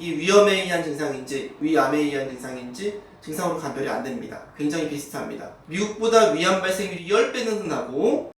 이게 위염에 의한 증상인지 위암에 의한 증상인지 증상으로 감별이 안 됩니다. 굉장히 비슷합니다. 미국보다 위암 발생률이 10배는 흔하고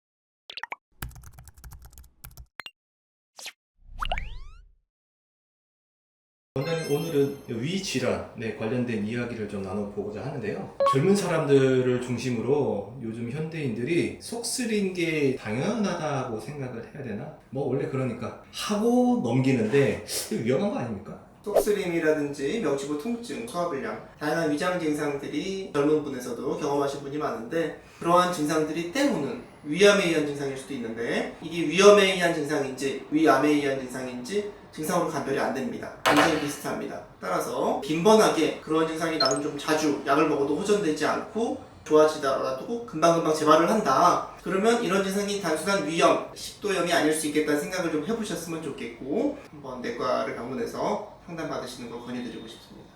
원장님 오늘은 위 질환에 관련된 이야기를 좀 나눠보고자 하는데요. 젊은 사람들을 중심으로 요즘 현대인들이 속 쓰린 게 당연하다고 생각을 해야 되나? 뭐 원래 그러니까 하고 넘기는데 위험한 거 아닙니까? 속쓰림이라든지 명치부 통증, 소화불량, 다양한 위장 증상들이 젊은 분에서도 경험하신 분이 많은데 그러한 증상들이 때로는 위암에 의한 증상일 수도 있는데 이게 위염에 의한 증상인지 위암에 의한 증상인지 증상으로 감별이 안 됩니다. 굉장히 비슷합니다. 따라서 빈번하게 그런 증상이 나는 좀 자주 약을 먹어도 호전되지 않고 좋아지더라도 금방금방 재발을 한다. 그러면 이런 증상이 단순한 위염, 식도염이 아닐 수 있겠다는 생각을 좀 해보셨으면 좋겠고 한번 내과를 방문해서 상담받으시는 걸 권유드리고 싶습니다.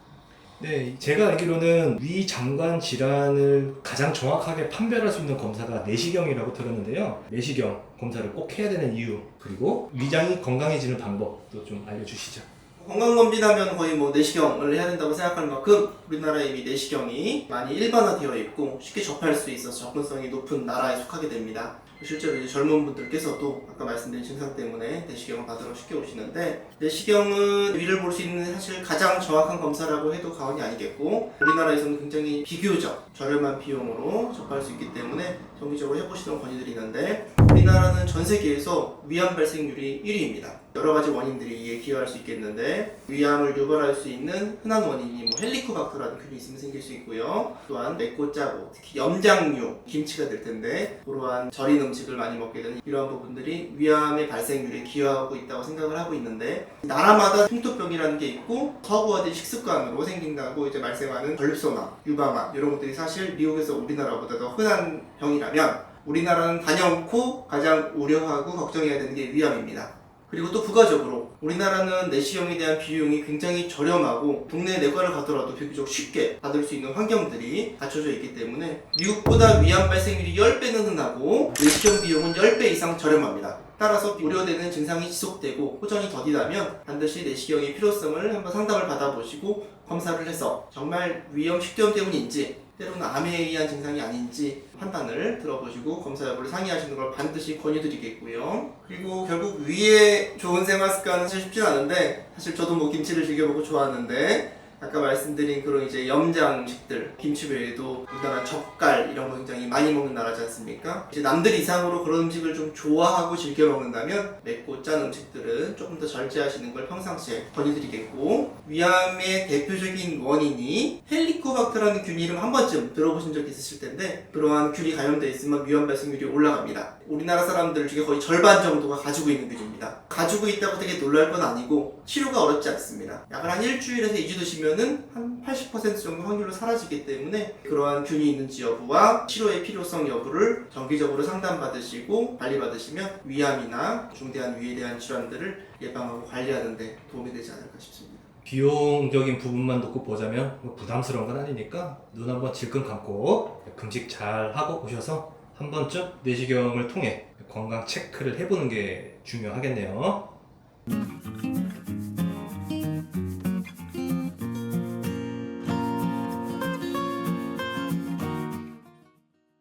네, 제가 알기로는 위 장관 질환을 가장 정확하게 판별할 수 있는 검사가 내시경이라고 들었는데요. 내시경 검사를 꼭 해야 되는 이유 그리고 위장이 건강해지는 방법도 좀 알려주시죠. 건강검진하면 거의 뭐 내시경을 해야 된다고 생각하는 만큼 우리나라에 이미 내시경이 많이 일반화되어 있고 쉽게 접할 수 있어서 접근성이 높은 나라에 속하게 됩니다. 실제로 이제 젊은 분들께서도 아까 말씀드린 증상 때문에 내시경을 받으러 쉽게 오시는데 내시경은 위를 볼 수 있는 사실 가장 정확한 검사라고 해도 과언이 아니겠고 우리나라에서는 굉장히 비교적 저렴한 비용으로 접할 수 있기 때문에 정기적으로 해보시는 걸 권유드리는데 우리나라는 전 세계에서 위암 발생률이 1위입니다. 여러 가지 원인들이 이에 기여할 수 있겠는데 위암을 유발할 수 있는 흔한 원인이 뭐 헬리코박터라는 균이 있으면 생길 수 있고요. 또한 맵고 짜고 특히 염장류 김치가 될 텐데 그러한 절인 음식을 많이 먹게 되는 이러한 부분들이 위암의 발생률에 기여하고 있다고 생각을 하고 있는데 나라마다 풍토병이라는 게 있고 서구화된 식습관으로 생긴다고 이제 말씀하는 전립선암, 유방암 이런 것들이 사실 미국에서 우리나라보다 더 흔한 병이라면 우리나라는 단연코 가장 우려하고 걱정해야 되는 게 위암입니다. 그리고 또 부가적으로 우리나라는 내시경에 대한 비용이 굉장히 저렴하고 국내 내과를 가더라도 비교적 쉽게 받을 수 있는 환경들이 갖춰져 있기 때문에 미국보다 위암 발생률이 10배는 흔하고 내시경 비용은 10배 이상 저렴합니다. 따라서 우려되는 증상이 지속되고 호전이 더디다면 반드시 내시경의 필요성을 한번 상담을 받아보시고 검사를 해서 정말 위험 식도염 때문인지 때로는 암에 의한 증상이 아닌지 판단을 들어보시고 검사 여부를 상의하시는 걸 반드시 권유드리겠고요. 그리고 결국 위에 좋은 생활 습관은 사실 쉽진 않은데 사실 저도 뭐 김치를 즐겨먹고 좋아하는데 아까 말씀드린 그런 이제 염장 음식들 김치 외에도 우리나라 젓갈 이런 거 굉장히 많이 먹는 나라지 않습니까? 이제 남들 이상으로 그런 음식을 좀 좋아하고 즐겨 먹는다면 맵고 짠 음식들은 조금 더 절제하시는 걸 평상시에 권유드리겠고 위암의 대표적인 원인이 헬리코박터라는 균 이름 한 번쯤 들어보신 적 있으실 텐데 그러한 균이 감염되어 있으면 위암 발생률이 올라갑니다. 우리나라 사람들 중에 거의 절반 정도가 가지고 있는 균입니다. 가지고 있다고 되게 놀랄 건 아니고 치료가 어렵지 않습니다. 약을 한 일주일에서 2주 드시면은 한 80% 정도 확률로 사라지기 때문에 그러한 균이 있는지 여부와 치료의 필요성 여부를 정기적으로 상담받으시고 관리받으시면 위암이나 중대한 위에 대한 질환들을 예방하고 관리하는 데 도움이 되지 않을까 싶습니다. 비용적인 부분만 놓고 보자면 뭐 부담스러운 건 아니니까 눈 한번 질끈 감고 금식 잘 하고 오셔서 한 번쯤 내시경을 통해 건강 체크를 해보는 게 중요하겠네요.